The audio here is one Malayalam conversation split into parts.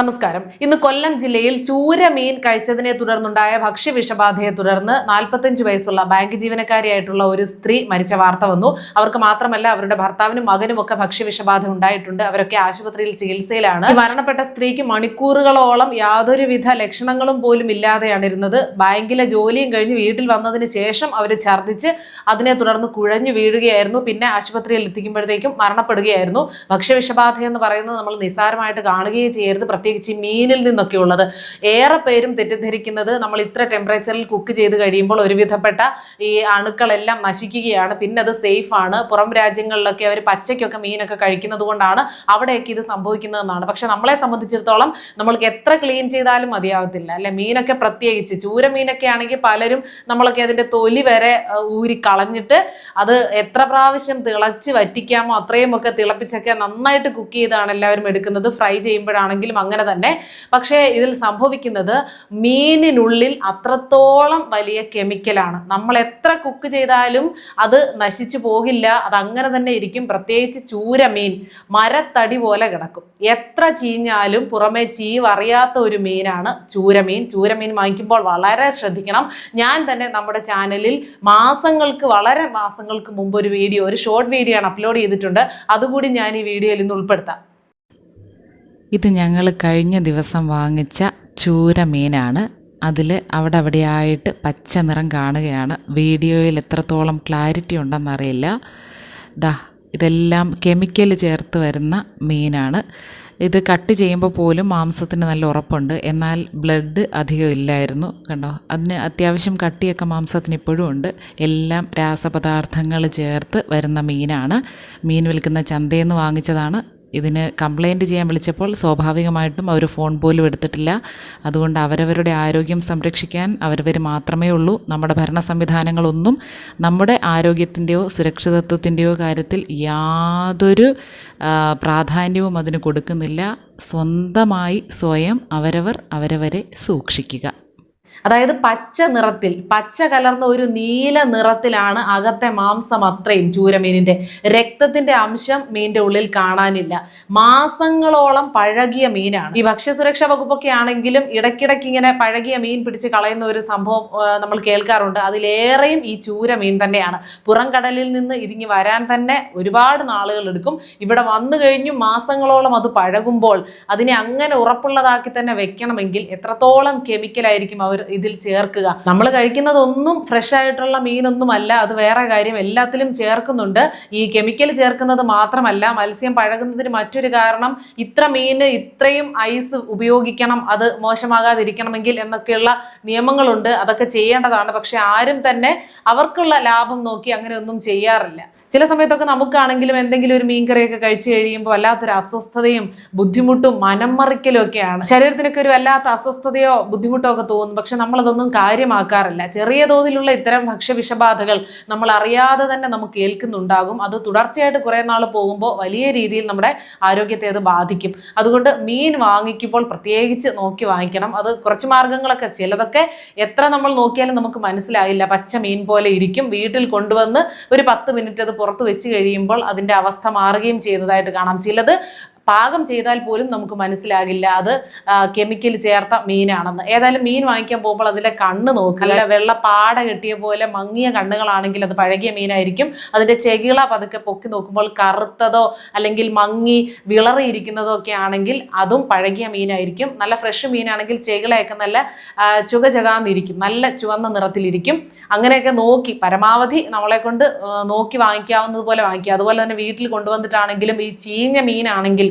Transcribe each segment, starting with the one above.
നമസ്കാരം. ഇന്ന് കൊല്ലം ജില്ലയിൽ ചൂര മീൻ കഴിച്ചതിനെ തുടർന്നുണ്ടായ ഭക്ഷ്യവിഷബാധയെ തുടർന്ന് നാൽപ്പത്തഞ്ച് വയസ്സുള്ള ബാങ്ക് ജീവനക്കാരിയായിട്ടുള്ള ഒരു സ്ത്രീ മരിച്ച വാർത്ത വന്നു. അവർക്ക് മാത്രമല്ല അവരുടെ ഭർത്താവിനും മകനും ഒക്കെ ഭക്ഷ്യവിഷബാധ ഉണ്ടായിട്ടുണ്ട്. അവരൊക്കെ ആശുപത്രിയിൽ ചികിത്സയിലാണ്. മരണപ്പെട്ട സ്ത്രീക്ക് മണിക്കൂറുകളോളം യാതൊരുവിധ ലക്ഷണങ്ങളും പോലും ഇല്ലാതെയാണ് ഇരുന്നത്. ബാങ്കിലെ ജോലിയും കഴിഞ്ഞ് വീട്ടിൽ വന്നതിന് ശേഷം അവർ ഛർദ്ദിച്ച് അതിനെ തുടർന്ന് കുഴഞ്ഞു വീഴുകയായിരുന്നു. പിന്നെ ആശുപത്രിയിൽ എത്തിക്കുമ്പോഴത്തേക്കും മരണപ്പെടുകയായിരുന്നു. ഭക്ഷ്യവിഷബാധ എന്ന് പറയുന്നത് നമ്മൾ നിസ്സാരമായിട്ട് കാണുകയും ചെയ്യരുത്. പ്രത്യേകിച്ച് മീനിൽ നിന്നൊക്കെ ഉള്ളത്. ഏറെ പേരും തെറ്റിദ്ധരിക്കുന്നത് നമ്മൾ ഇത്ര ടെമ്പറേച്ചറിൽ കുക്ക് ചെയ്ത് കഴിയുമ്പോൾ ഒരുവിധപ്പെട്ട ഈ അണുക്കളെല്ലാം നശിക്കുകയാണ്. പിന്നെ അത് സേഫ് ആണ്. പുറം രാജ്യങ്ങളിലൊക്കെ അവർ പച്ചയ്ക്കൊക്കെ മീനൊക്കെ കഴിക്കുന്നത് കൊണ്ടാണ് അവിടെയൊക്കെ ഇത് സംഭവിക്കുന്നതെന്നാണ്. പക്ഷെ നമ്മളെ സംബന്ധിച്ചിടത്തോളം നമ്മൾക്ക് എത്ര ക്ലീൻ ചെയ്താലും മതിയാവത്തില്ല. അല്ലെ? മീനൊക്കെ പ്രത്യേകിച്ച് ചൂര മീനൊക്കെ ആണെങ്കിൽ പലരും നമ്മളൊക്കെ അതിന്റെ തൊലി വരെ ഊരി കളഞ്ഞിട്ട് അത് എത്ര പ്രാവശ്യം തിളച്ച് വറ്റിക്കാമോ അത്രയും ഒക്കെ തിളപ്പിച്ചൊക്കെ നന്നായിട്ട് കുക്ക് ചെയ്താണ് എല്ലാവരും എടുക്കുന്നത്. ഫ്രൈ ചെയ്യുമ്പോഴാണെങ്കിലും അങ്ങനെ തന്നെ. പക്ഷേ ഇതിൽ സംഭവിക്കുന്നത് മീനിനുള്ളിൽ അത്രത്തോളം വലിയ കെമിക്കലാണ് നമ്മൾ എത്ര കുക്ക് ചെയ്താലും അത് നശിച്ചു പോകില്ല. അത് അങ്ങനെ തന്നെ ഇരിക്കും. പ്രത്യേകിച്ച് ചൂര മീൻ മരത്തടി പോലെ കിടക്കും. എത്ര ചീഞ്ഞാലും പുറമെ ചീവ് അറിയാത്ത ഒരു മീനാണ് ചൂരമീൻ ചൂരമീൻ വാങ്ങിക്കുമ്പോൾ വളരെ ശ്രദ്ധിക്കണം. ഞാൻ തന്നെ നമ്മുടെ ചാനലിൽ മാസങ്ങൾക്ക് വളരെ മാസങ്ങൾക്ക് മുമ്പ് ഒരു വീഡിയോ ഒരു ഷോർട്ട് വീഡിയോ ആണ് അപ്ലോഡ് ചെയ്തിട്ടുണ്ട്. അതുകൂടി ഞാൻ ഈ വീഡിയോയിൽ ഇന്ന് ഉൾപ്പെടുത്താം. ഇത് ഞങ്ങൾ കഴിഞ്ഞ ദിവസം വാങ്ങിച്ച ചൂര മീനാണ്. അതിൽ അവിടെ അവിടെയായിട്ട് പച്ച നിറം കാണുകയാണ്. വീഡിയോയിൽ എത്രത്തോളം ക്ലാരിറ്റി ഉണ്ടെന്നറിയില്ല. ദാ ഇതെല്ലാം കെമിക്കൽ ചേർത്ത് വരുന്ന മീനാണ്. ഇത് കട്ട് ചെയ്യുമ്പോൾ പോലും മാംസത്തിന് നല്ല ഉറപ്പുണ്ട്. എന്നാൽ ബ്ലഡ് അധികം ഇല്ലായിരുന്നു. കണ്ടോ? അതിന് അത്യാവശ്യം കട്ടിയൊക്കെ മാംസത്തിന് ഇപ്പോഴും ഉണ്ട്. എല്ലാം രാസപദാർത്ഥങ്ങൾ ചേർത്ത് വരുന്ന മീനാണ്. മീൻ വിൽക്കുന്ന ചന്തയിൽ നിന്ന് വാങ്ങിച്ചതാണ്. ഇതിന് കംപ്ലൈന്റ് ചെയ്യാൻ വിളിച്ചപ്പോൾ സ്വാഭാവികമായിട്ടും അവർ ഫോൺ പോലും എടുത്തിട്ടില്ല. അതുകൊണ്ട് അവരവരുടെ ആരോഗ്യം സംരക്ഷിക്കാൻ അവരവർ മാത്രമേ ഉള്ളൂ. നമ്മുടെ ഭരണ സംവിധാനങ്ങളൊന്നും നമ്മുടെ ആരോഗ്യത്തിന്റെയോ സുരക്ഷിതത്വത്തിന്റെയോ കാര്യത്തിൽ യാതൊരു പ്രാധാന്യവും അതിന് കൊടുക്കുന്നില്ല. സ്വന്തമായി സ്വയം അവരവർ അവരവരെ സൂക്ഷിക്കുക. അതായത് പച്ച നിറത്തിൽ പച്ച കലർന്ന ഒരു നീല നിറത്തിലാണ് അകത്തെ മാംസം അത്രയും ചൂരമീനിന്റെ. രക്തത്തിന്റെ അംശം മീനിന്റെ ഉള്ളിൽ കാണാനില്ല. മാസങ്ങളോളം പഴകിയ മീനാണ്. ഈ ഭക്ഷ്യസുരക്ഷാ വകുപ്പൊക്കെ ആണെങ്കിലും ഇടയ്ക്കിടയ്ക്ക് ഇങ്ങനെ പഴകിയ മീൻ പിടിച്ച് കളയുന്ന ഒരു സംഭവം നമ്മൾ കേൾക്കാറുണ്ട്. അതിലേറെയും ഈ ചൂരമീൻ തന്നെയാണ്. പുറം കടലിൽ നിന്ന് ഇരിങ്ങി വരാൻ തന്നെ ഒരുപാട് നാളുകൾ എടുക്കും. ഇവിടെ വന്നു കഴിഞ്ഞു മാസങ്ങളോളം അത് പഴകുമ്പോൾ അതിനെ അങ്ങനെ ഉറപ്പുള്ളതാക്കി തന്നെ വെക്കണമെങ്കിൽ എത്രത്തോളം കെമിക്കൽ ആയിരിക്കും ഇതിൽ ചേർക്കുക. നമ്മൾ കഴിക്കുന്നതൊന്നും ഫ്രഷ് ആയിട്ടുള്ള മീനൊന്നും അല്ല അത് വേറെ കാര്യം. എല്ലാത്തിലും ചേർക്കുന്നുണ്ട്. ഈ കെമിക്കൽ ചേർക്കുന്നത് മാത്രമല്ല മത്സ്യം പഴകുന്നതിന് മറ്റൊരു കാരണം ഇത്ര മീന് ഇത്രയും ഐസ് ഉപയോഗിക്കണം അത് മോശമാകാതിരിക്കണമെങ്കിൽ എന്നൊക്കെയുള്ള നിയമങ്ങളുണ്ട്. അതൊക്കെ ചെയ്യേണ്ടതാണ്. പക്ഷെ ആരും തന്നെ അവർക്കുള്ള ലാഭം നോക്കി അങ്ങനെ ഒന്നും ചെയ്യാറില്ല. ചില സമയത്തൊക്കെ നമുക്കാണെങ്കിലും എന്തെങ്കിലും ഒരു മീൻകറിയൊക്കെ കഴിച്ചു കഴിയുമ്പോൾ വല്ലാത്തൊരു അസ്വസ്ഥതയും ബുദ്ധിമുട്ടും മനം മറിക്കലും ഒക്കെയാണ്. ശരീരത്തിനൊക്കെ ഒരു വല്ലാത്ത അസ്വസ്ഥതയോ ബുദ്ധിമുട്ടോ ഒക്കെ തോന്നും. പക്ഷെ നമ്മളതൊന്നും കാര്യമാക്കാറില്ല. ചെറിയ തോതിലുള്ള ഇത്തരം ഭക്ഷ്യവിഷബാധകൾ നമ്മൾ അറിയാതെ തന്നെ നമുക്ക് ഏൽക്കുന്നുണ്ടാകും. അത് തുടർച്ചയായിട്ട് കുറേ നാൾ പോകുമ്പോൾ വലിയ രീതിയിൽ നമ്മുടെ ആരോഗ്യത്തെ അത് ബാധിക്കും. അതുകൊണ്ട് മീൻ വാങ്ങിക്കുമ്പോൾ പ്രത്യേകിച്ച് നോക്കി വാങ്ങിക്കണം. അത് കുറച്ച് മാർഗങ്ങളൊക്കെ ചിലതൊക്കെ എത്ര നമ്മൾ നോക്കിയാലും നമുക്ക് മനസ്സിലായില്ല. പച്ച മീൻ പോലെ ഇരിക്കും. വീട്ടിൽ കൊണ്ടുവന്ന് ഒരു പത്ത് മിനിറ്റ് അത് പുറത്ത് വെച്ച് കഴിയുമ്പോൾ അതിന്റെ അവസ്ഥ മാറുകയും ചെയ്യുന്നതായിട്ട് കാണാം. ചിലത് പാകം ചെയ്താൽ പോലും നമുക്ക് മനസ്സിലാകില്ല. അത് കെമിക്കൽ ചേർത്ത മീനാണെന്ന്. ഏതായാലും മീൻ വാങ്ങിക്കാൻ പോകുമ്പോൾ അതിലെ കണ്ണ് നോക്കുക അല്ല. വെള്ള പാട കെട്ടിയ പോലെ മങ്ങിയ കണ്ണുകളാണെങ്കിൽ അത് പഴകിയ മീനായിരിക്കും. അതിന്റെ ചെകിള പതുക്കെ പൊക്കി നോക്കുമ്പോൾ കറുത്തതോ അല്ലെങ്കിൽ മങ്ങി വിളറിയിരിക്കുന്നതോ ഒക്കെ ആണെങ്കിൽ അതും പഴകിയ മീനായിരിക്കും. നല്ല ഫ്രഷ് മീനാണെങ്കിൽ ചെകിളയൊക്കെ നല്ല ചുക ചകാന്നിരിക്കും നല്ല ചുവന്ന നിറത്തിലിരിക്കും. അങ്ങനെയൊക്കെ നോക്കി പരമാവധി നമ്മളെ കൊണ്ട് നോക്കി വാങ്ങിക്കാവുന്നതുപോലെ വാങ്ങിക്കുക. അതുപോലെ തന്നെ വീട്ടിൽ കൊണ്ടുവന്നിട്ടാണെങ്കിലും ഈ ചീഞ്ഞ മീനാണെങ്കിൽ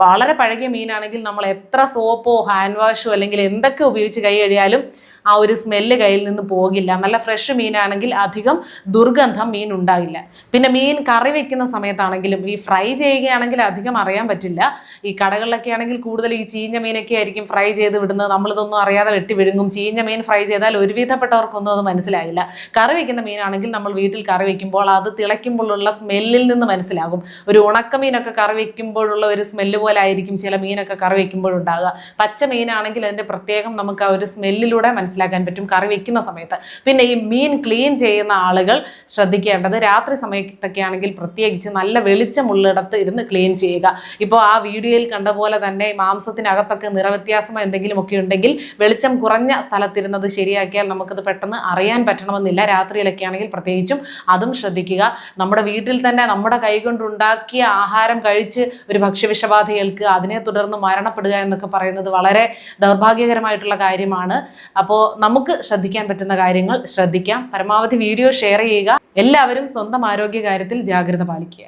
വളരെ പഴകിയ മീനാണെങ്കിൽ നമ്മൾ എത്ര സോപ്പോ ഹാൻഡ് വാഷോ അല്ലെങ്കിൽ എന്തൊക്കെ ഉപയോഗിച്ച് കൈ കഴിയാലും ആ ഒരു സ്മെല്ല് കയ്യിൽ നിന്ന് പോകില്ല. നല്ല ഫ്രഷ് മീനാണെങ്കിൽ അധികം ദുർഗന്ധം മീൻ ഉണ്ടാകില്ല. പിന്നെ മീൻ കറി വെക്കുന്ന സമയത്താണെങ്കിലും ഈ ഫ്രൈ ചെയ്യുകയാണെങ്കിൽ അധികം അറിയാൻ പറ്റില്ല. ഈ കടകളിലൊക്കെ ആണെങ്കിൽ കൂടുതൽ ഈ ചീഞ്ഞ മീനൊക്കെ ആയിരിക്കും ഫ്രൈ ചെയ്ത് വിടുന്നത്. നമ്മളിതൊന്നും അറിയാതെ വെട്ടി വിഴുങ്ങും. ചീഞ്ഞ മീൻ ഫ്രൈ ചെയ്താൽ ഒരുവിധപ്പെട്ടവർക്കൊന്നും അത് മനസ്സിലാകില്ല. കറി വെക്കുന്ന മീനാണെങ്കിൽ നമ്മൾ വീട്ടിൽ കറി വെക്കുമ്പോൾ അത് തിളയ്ക്കുമ്പോഴുള്ള സ്മെല്ലിൽ നിന്ന് മനസ്സിലാകും. ഒരു ഉണക്കമീനൊക്കെ കറി വെക്കുമ്പോഴുള്ള ഒരു സ്മെല്ല് പോലെ ആയിരിക്കും ചില മീനൊക്കെ കറി വെക്കുമ്പോഴുണ്ടാകുക പച്ച മീനാണെങ്കിൽ അതിന്റെ പ്രത്യേകം നമുക്ക് ആ ഒരു സ്മെല്ലിലൂടെ മനസ്സിലാക്കാൻ പറ്റും കറി വെക്കുന്ന സമയത്ത്. പിന്നെ ഈ മീൻ ക്ലീൻ ചെയ്യുന്ന ആളുകൾ ശ്രദ്ധിക്കേണ്ടത് രാത്രി സമയത്തൊക്കെ ആണെങ്കിൽ പ്രത്യേകിച്ച് നല്ല വെളിച്ചമുള്ളിടത്ത് ഇരുന്ന് ക്ലീൻ ചെയ്യുക. ഇപ്പോൾ ആ വീഡിയോയിൽ കണ്ട പോലെ തന്നെ മാംസത്തിനകത്തൊക്കെ നിറവ്യത്യാസം എന്തെങ്കിലുമൊക്കെ ഉണ്ടെങ്കിൽ വെളിച്ചം കുറഞ്ഞ സ്ഥലത്തിരുന്നത് ശരിയാക്കിയാൽ നമുക്കത് പെട്ടെന്ന് അറിയാൻ പറ്റണമെന്നില്ല. രാത്രിയിലൊക്കെ ആണെങ്കിൽ പ്രത്യേകിച്ചും അതും ശ്രദ്ധിക്കുക. നമ്മുടെ വീട്ടിൽ തന്നെ നമ്മുടെ കൈകൊണ്ടുണ്ടാക്കിയ ആഹാരം കഴിച്ച് ഒരു ഭക്ഷ്യവിഷബാധ ഏൽക്കുക അതിനെ തുടർന്ന് മരണപ്പെടുക എന്നൊക്കെ പറയുന്നത് വളരെ ദൗർഭാഗ്യകരമായിട്ടുള്ള കാര്യമാണ്. അപ്പോൾ നമുക്ക് ശ്രദ്ധിക്കാൻ പറ്റുന്ന കാര്യങ്ങൾ ശ്രദ്ധിക്കാം. പരമാവധി വീഡിയോ ഷെയർ ചെയ്യുക. എല്ലാവരും സ്വന്തം ആരോഗ്യ കാര്യത്തിൽ ജാഗ്രത പാലിക്കുക.